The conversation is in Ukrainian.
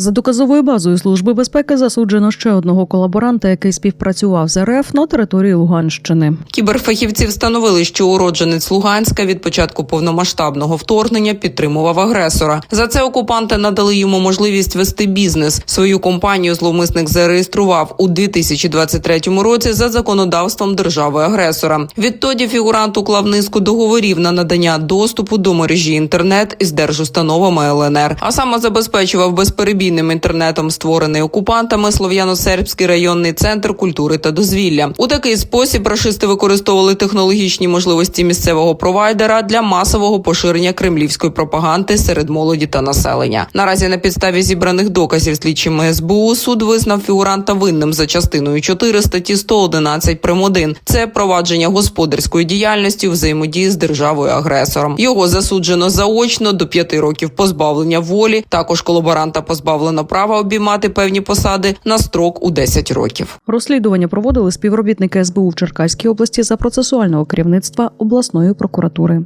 За доказовою базою служби безпеки засуджено ще одного колаборанта, який співпрацював з РФ на території Луганщини. Кіберфахівці встановили, що уродженець Луганська від початку повномасштабного вторгнення підтримував агресора. За це окупанти надали йому можливість вести бізнес. Свою компанію зловмисник зареєстрував у 2023 році за законодавством держави-агресора. Відтоді фігурант уклав низку договорів на надання доступу до мережі інтернет із держустановами ЛНР, а саме забезпечував безперебійним інтернетом створений окупантами Слов'яно-Сербський районний центр культури та дозвілля. У такий спосіб рашисти використовували технологічні можливості місцевого провайдера для масового поширення кремлівської пропаганди серед молоді та населення. Наразі на підставі зібраних доказів слідчими СБУ суд визнав фігуранта винним за частиною 4 статті 111 прим. 1. Це провадження господарської діяльності взаємодії з державою агресором. Його засуджено заочно до 5 років позбавлення волі. Також колаборанта позбавлено права обіймати певні посади на строк у 10 років. Розслідування проводили співробітники СБУ в Черкаській області за процесуального керівництва обласної прокуратури.